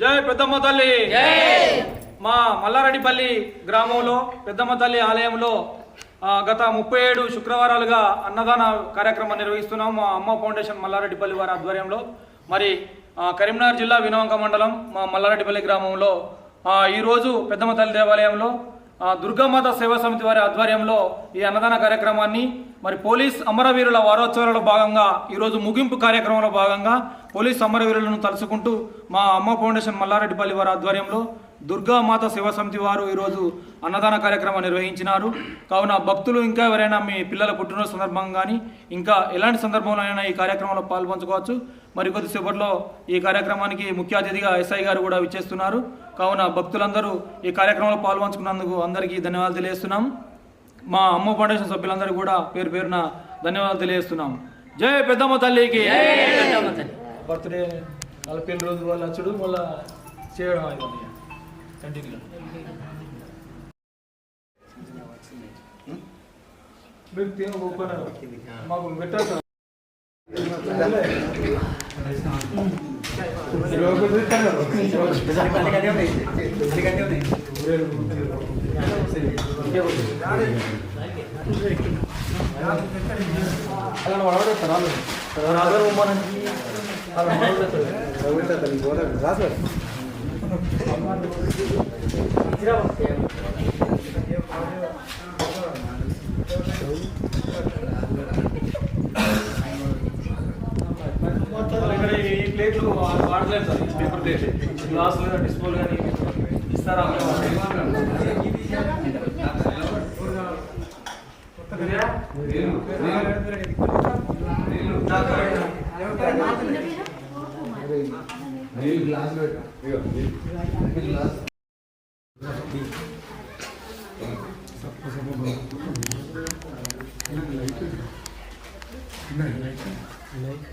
జై పెద్దమ్మ తల్లి. మా మల్లారెడ్డిపల్లి గ్రామంలో పెద్దమ్మ తల్లి ఆలయంలో గత ముప్పై ఏడు శుక్రవారాలుగా అన్నదాన కార్యక్రమం నిర్వహిస్తున్నాం మా అమ్మ ఫౌండేషన్ మల్లారెడ్డిపల్లి వారి ఆధ్వర్యంలో. మరి కరీంనగర్ జిల్లా వినవంక మండలం మా మల్లారెడ్డిపల్లి గ్రామంలో ఈరోజు పెద్దమ్మ తల్లి దేవాలయంలో దుర్గామాత సేవా సమితి వారి ఆధ్వర్యంలో ఈ అన్నదాన కార్యక్రమాన్ని మరి పోలీస్ అమరవీరుల వారోత్సవాలలో భాగంగా ఈరోజు ముగింపు కార్యక్రమంలో భాగంగా పోలీస్ సమరవీరులను తలుచుకుంటూ మా అమ్మ ఫౌండేషన్ మల్లారెడ్డిపల్లి వారి ఆధ్వర్యంలో దుర్గామాత శివ సమితి వారు ఈరోజు అన్నదాన కార్యక్రమం నిర్వహించినారు. కావున భక్తులు ఇంకా ఎవరైనా మీ పిల్లల పుట్టినరోజు సందర్భంగా కానీ ఇంకా ఎలాంటి సందర్భంలోనైనా ఈ కార్యక్రమంలో పాల్పంచుకోవచ్చు. మరికొద్దిసేపట్లో ఈ కార్యక్రమానికి ముఖ్య అతిథిగా ఎస్ఐ గారు కూడా విచ్చేస్తున్నారు. కావున భక్తులందరూ ఈ కార్యక్రమంలో పాల్పంచుకున్నందుకు అందరికీ ధన్యవాదాలు తెలియజేస్తున్నాం. మా అమ్మ ఫౌండేషన్ సభ్యులందరూ కూడా పేరు పేరున ధన్యవాదాలు తెలియజేస్తున్నాం. జై పెద్దమ్మ తల్లికి. బర్త్డే వాళ్ళ పెళ్ళి రోజు వాళ్ళ అచ్చుడు మళ్ళా చేయడం ఇవన్నీ కంటిన్యూ మీరు ఒప్పుకున్నారు. మాకు పెట్టారు. అలా అలా వడబడతారు ఇక్కడ ఈ ప్లేట్లు వాడలేదు sir paper plate glass disposable కానీ ఇస్తారా मेरी ग्लास में मेरी ग्लास सबको सबको नहीं लाइट नहीं लाइट लाइट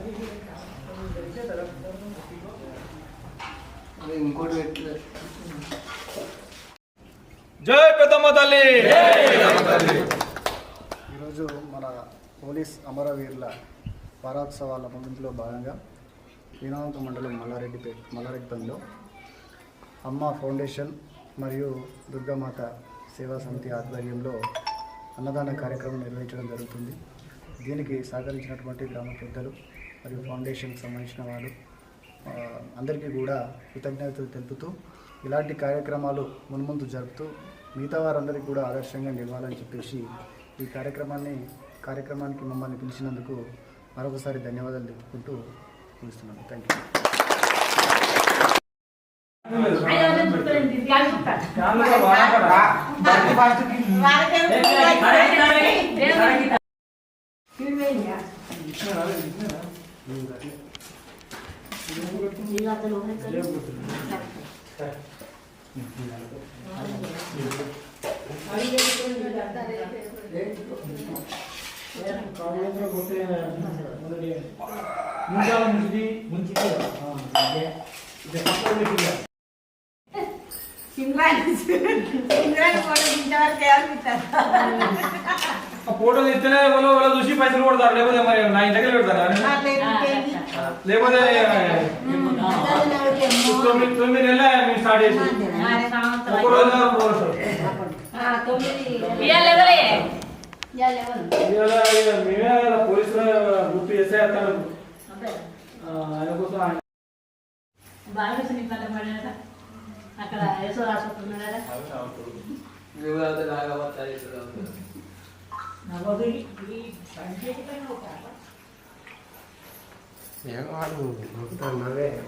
ఇంకోటి పెట్టలేదు జై పెద్దమ్మ తల్లి! ఈరోజు మన పోలీస్ అమరవీరుల వారోత్సవాల ముగింపులో భాగంగా వినాయక మండలం మల్లారెడ్డిపేట మల్లారెడ్డిపల్లిలో అమ్మ ఫౌండేషన్ మరియు దుర్గామాత సేవా సమితి ఆధ్వర్యంలో అన్నదాన కార్యక్రమం నిర్వహించడం జరుగుతుంది. దీనికి సహకరించినటువంటి గ్రామ పెద్దలు మరియు ఫౌండేషన్కి సంబంధించిన వాళ్ళు అందరికీ కూడా కృతజ్ఞతలు తెలుపుతూ ఇలాంటి కార్యక్రమాలు మున్ముందు జరుపుతూ మిగతా వారందరికీ కూడా ఆదర్శంగా నిలవాలని చెప్పేసి ఈ కార్యక్రమాన్ని కార్యక్రమానికి మమ్మల్ని పిలిచినందుకు మరొకసారి ధన్యవాదాలు తెలుపుకుంటూ పిలుస్తున్నాను థ్యాంక్ యూ ఆ ఫోటో తీస్తేనే వాళ్ళు వాళ్ళు చూసి పైసలు కొడతారు లేకపోతే మరి నా ఇంటికి దగ్గర పెడతారా? లేకపోతే తొమ్మిది తొమ్మిది నెలల మేము స్టార్ట్ చేసి. ఒక రోజు మేమే పోలీసులు గుర్తు చేసే అతను. ఆయన కోసం ఆయన. అక్కడ యశో రాసుకుంటున్నారా เสียงอ้อนหนูน้ำตาลมาแรก